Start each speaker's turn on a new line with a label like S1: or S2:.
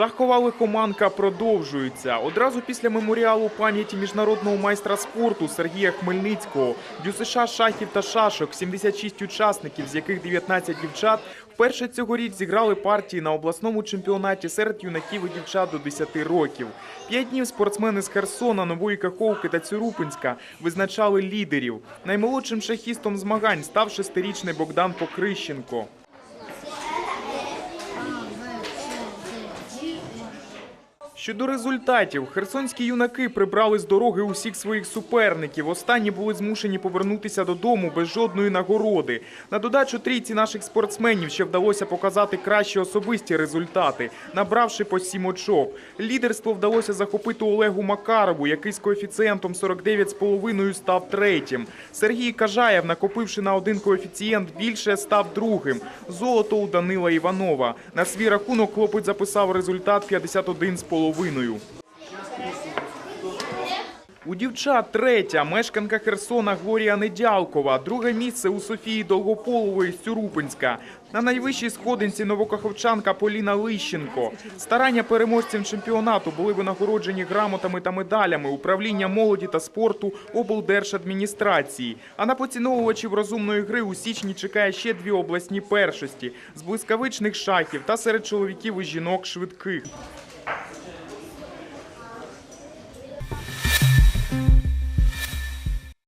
S1: Шахова лихоманка продовжується. Одразу після меморіалу пам'яті міжнародного майстра спорту Сергія Хмельницького, ДЮСШ шахів та шашок, 76 учасників, з яких 19 дівчат, вперше цьогоріч зіграли партії на обласному чемпіонаті серед юнаків і дівчат до 10 років. П'ять днів спортсмени з Херсона, Нової Каховки та Цюрупинська визначали лідерів. Наймолодшим шахістом змагань став шестирічний Богдан Покрищенко. Щодо результатів, херсонські юнаки прибрали з дороги усіх своїх суперників. Останні були змушені повернутися додому без жодної нагороди. На додачу трійці наших спортсменів ще вдалося показати кращі особисті результати, набравши по сім очок. Лідерство вдалося захопити Олегу Макарову, який з коефіцієнтом 49,5 став третім. Сергій Кажаєв, накопивши на один коефіцієнт більше, став другим. Золото у Данила Іванова. На свій рахунок хлопець записав результат 51,5. У дівчат третя мешканка Херсона Глорія Недялкова. Друге місце у Софії Долгополової з Цюрупинська. На найвищій сходинці новокаховчанка Поліна Лищенко. Старання переможців чемпіонату були винагороджені грамотами та медалями управління молоді та спорту облдержадміністрації. А на поціновувачів розумної гри у січні чекає ще дві обласні першості з блискавичних шахів та серед чоловіків і жінок швидких.